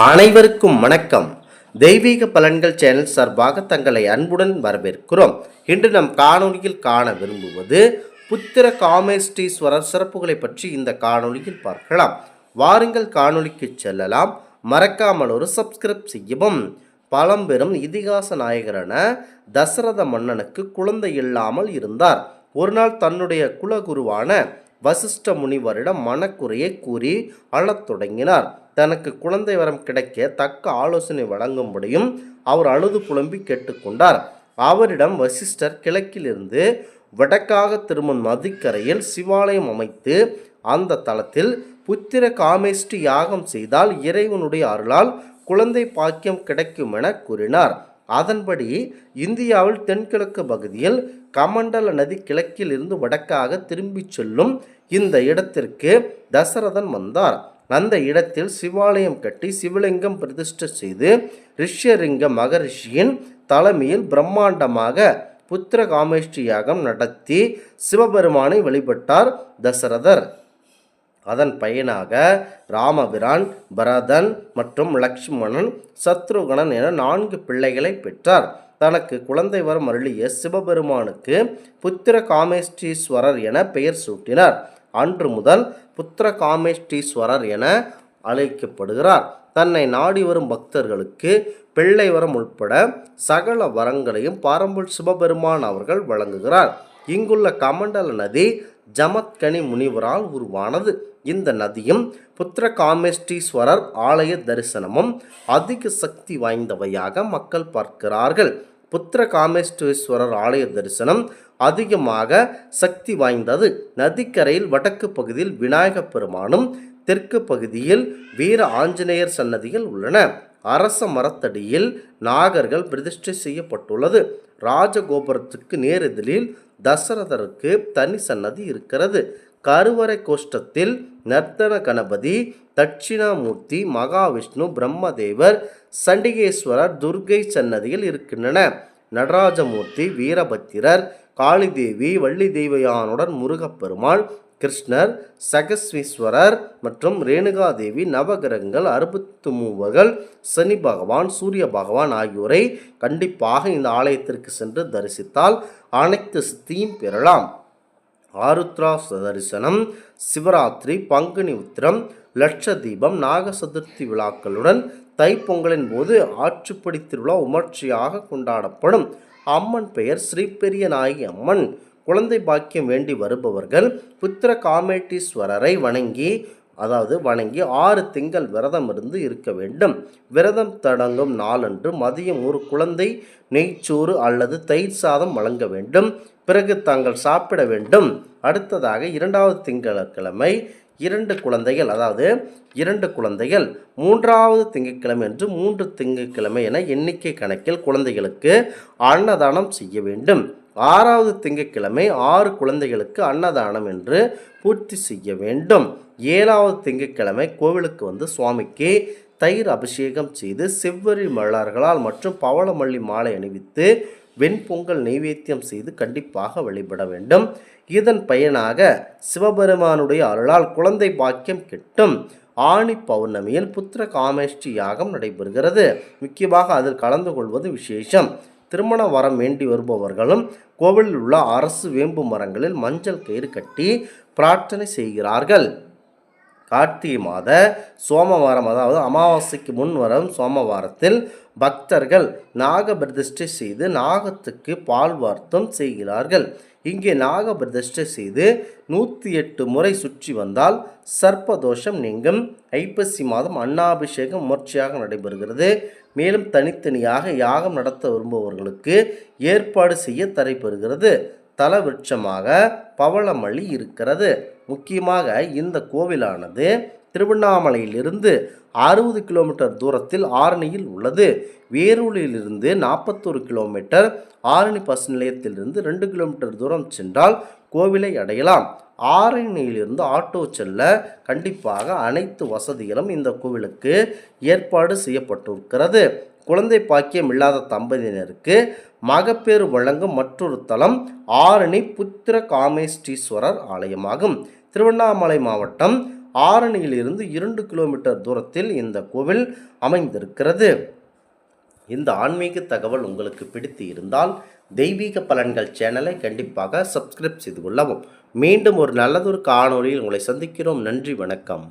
அனைவருக்கும் வணக்கம். தெய்வீக பலன்கள் சேனல் சார்பாக தங்களை அன்புடன் வரவேற்கிறோம். இன்று நம் காணொலியில் காண விரும்புவது புத்திர காமேஷ்டீஸ்வரர் சிறப்புகளை பற்றி இந்த காணொலியில் பார்க்கலாம். வாருங்கள் காணொலிக்கு செல்லலாம். மறக்காமல் ஒரு சப்ஸ்கிரைப் செய்யவும். பழம்பெரும் இதிகாச நாயகரான தசரத மன்னனுக்கு குழந்தை இல்லாமல் இருந்தார். ஒரு நாள் தன்னுடைய குலகுருவான வசிஷ்ட முனிவரிடம் மனக்குறையை கூறி அழத் தொடங்கினார். தனக்கு குழந்தை வரம் கிடைக்க தக்க ஆலோசனை வழங்கும்படியும் அவர் அழுது புலம்பி கேட்டுக்கொண்டார். அவரிடம் வசிஷ்டர் கிழக்கிலிருந்து வடக்காக திரும்பும் நதிக்கரையில் சிவாலயம் அமைத்து அந்த தலத்தில் புத்திர காமேஷ்டி யாகம் செய்தால் இறைவனுடைய அருளால் குழந்தை பாக்கியம் கிடைக்கும் என கூறினார். அதன்படி இந்தியாவில் தென்கிழக்கு பகுதியில் கமண்டல நதி கிழக்கில் இருந்து வடக்காக திரும்பிச் செல்லும் இந்த இடத்திற்கு தசரதன் வந்தார். அந்த இடத்தில் சிவாலயம் கட்டி சிவலிங்கம் பிரதிஷ்டை செய்து ரிஷ்யரிங்க மகரிஷியின் தலைமையில் பிரம்மாண்டமாக புத்திர காமேஷ்டி யாகம் நடத்தி சிவபெருமானை வழிபட்டார் தசரதர். அதன் பயனாக ராமபிரான் பரதன் மற்றும் லக்ஷ்மணன் சத்ருகணன் என நான்கு பிள்ளைகளை பெற்றார். தனக்கு குழந்தை வரம் அருளிய சிவபெருமானுக்கு புத்திர காமேஷ்டீஸ்வரர் என பெயர் சூட்டினார். அன்று முதல் புத்திர காமேஷ்டீஸ்வரர் என அழைக்கப்படுகிறார். தன்னை நாடி வரும் பக்தர்களுக்கு பிள்ளை வரம் உட்பட சகல வரங்களையும் பாரம்பரிய சிவபெருமான் அவர்கள் வழங்குகிறார். இங்குள்ள கமண்டல நதி ஜமத்கனி முனிவரால் உருவானது. இந்த நதியும் புத்திர காமேஷ்டீஸ்வரர் ஆலய தரிசனமும் அதிக சக்தி வாய்ந்தவையாக மக்கள் பார்க்கிறார்கள். புத்திர காமேஷ்டீஸ்வரர் ஆலய தரிசனம் அதிகமாக சக்தி வாய்ந்தது. நதிக்கரையில் வடக்கு பகுதியில் விநாயகப் பெருமானும் தெற்கு பகுதியில் வீர ஆஞ்சநேயர் சன்னதிகள் உள்ளன. அரச மரத்தடியில் நாகர்கள் பிரதிஷ்டை செய்யப்பட்டுள்ளது. ராஜகோபுரத்துக்கு நேரெதிரில் தசரதருக்கு தனி சன்னதி இருக்கிறது. கருவறை கோஷ்டத்தில் நர்த்தன கணபதி தட்சிணாமூர்த்தி மகாவிஷ்ணு பிரம்மதேவர் சண்டிகேஸ்வரர் துர்கை சன்னதியில் இருக்கின்றன. நடராஜமூர்த்தி வீரபத்திரர் காளிதேவி வள்ளி தெய்வயானுடன் முருகப்பெருமாள் கிருஷ்ணர் சகஸ்வீஸ்வரர் மற்றும் ரேணுகாதேவி நவகிரகங்கள் அறுபத்து மூவர்கள் சனி பகவான் சூரிய பகவான் ஆகியோரை கண்டிப்பாக இந்த ஆலயத்திற்கு சென்று தரிசித்தால் அனைத்து சித்தியும் பெறலாம். ஆருத்ரா தரிசனம் சிவராத்திரி பங்குனி உத்திரம் லட்ச தீபம் நாக சதுர்த்தி விழாக்களுடன் தைப்பொங்கலின் போது ஆற்றுப்படி திருவிழா உமர்ச்சியாக கொண்டாடப்படும். அம்மன் பெயர் ஸ்ரீபெரிய நாயகி அம்மன். குழந்தை பாக்கியம் வேண்டி வருபவர்கள் புத்திர காமேட்டீஸ்வரரை வணங்கி அதாவது வணங்கி ஆறு திங்கள் விரதம் இருந்து இருக்க வேண்டும். விரதம் தொடங்கும் நாளன்று மதியம் ஒரு குழந்தை நெய்ச்சோறு அல்லது தயிர் சாதம் வழங்க வேண்டும். பிறகு தாங்கள் சாப்பிட வேண்டும். அடுத்ததாக இரண்டாவது திங்கட்கிழமை இரண்டு குழந்தைகள் அதாவது இரண்டு குழந்தைகள் மூன்றாவது திங்கட்கிழமை என்று மூன்று திங்கட்கிழமை என எண்ணிக்கை கணக்கில் குழந்தைகளுக்கு அன்னதானம் செய்ய வேண்டும். ஆறாவது திங்கட்கிழமை ஆறு குழந்தைகளுக்கு அன்னதானம் என்று பூர்த்தி செய்ய வேண்டும். ஏழாவது திங்கட்கிழமை கோவிலுக்கு வந்து சுவாமிக்கு தயிர் அபிஷேகம் செய்து செவ்வரி மலர்களால் மற்றும் பவளமல்லி மாலை அணிவித்து வெண்பொங்கல் நைவேத்தியம் செய்து கண்டிப்பாக வழிபட வேண்டும். இதன் பயனாக சிவபெருமானுடைய அருளால் குழந்தை பாக்கியம் கிட்டும் ஆணி பௌர்ணமியில் புத்திர காமேஷ்டி யாகம் நடைபெறுகிறது. முக்கியமாக அதில் கலந்து கொள்வது விசேஷம். திருமண வரம் வேண்டி வருபவர்களும் கோவிலில் உள்ள அரசு வேம்பு மரங்களில் மஞ்சள் கயிறு கட்டி பிரார்த்தனை செய்கிறார்கள். கார்த்திகை மாத சோமவாரம் அதாவது அமாவாசைக்கு முன் வரும் சோமவாரத்தில் பக்தர்கள் நாக பிரதிஷ்டை செய்து நாகத்துக்கு பால் வார்த்தம் செய்கிறார்கள். இங்கே நாக பிரதிஷ்டை செய்து நூற்றி எட்டு முறை சுற்றி வந்தால் சர்ப்பதோஷம் நீங்கும். ஐப்பசி மாதம் அன்னாபிஷேகம் முயற்சியாக நடைபெறுகிறது. மேலும் தனித்தனியாக யாகம் நடத்த விரும்புபவர்களுக்கு ஏற்பாடு செய்ய தரைபெறுகிறது தலவிருட்சமாக பவளமல்லி இருக்கிறது. முக்கியமாக இந்த கோவிலானது திருவண்ணாமலையிலிருந்து அறுபது கிலோமீட்டர் தூரத்தில் ஆரணியில் உள்ளது. வேரூரிலிருந்து நாற்பத்தொரு கிலோமீட்டர் ஆரணி பஸ் நிலையத்திலிருந்து ரெண்டு கிலோமீட்டர் தூரம் சென்றால் கோவிலை அடையலாம். ஆரணியிலிருந்து ஆட்டோ செல்ல கண்டிப்பாக அனைத்து வசதிகளும் இந்த கோவிலுக்கு ஏற்பாடு செய்யப்பட்டிருக்கிறது. குழந்தை பாக்கியம் இல்லாத தம்பதியினருக்கு மகப்பேறு வழங்கும் மற்றொரு தலம் ஆரணி புத்திர காமேஷ்டீஸ்வரர் ஆலயமாகும். திருவண்ணாமலை மாவட்டம் ஆரணியிலிருந்து இரண்டு கிலோமீட்டர் தூரத்தில் இந்த கோவில் அமைந்திருக்கிறது. இந்த ஆன்மீக தகவல் உங்களுக்கு பிடித்து இருந்தால் தெய்வீக பலன்கள் சேனலை கண்டிப்பாக சப்ஸ்கிரைப் செய்து கொள்ளவும். மீண்டும் ஒரு நல்லதொரு காணொளியில் உங்களை சந்திக்கிறோம். நன்றி வணக்கம்.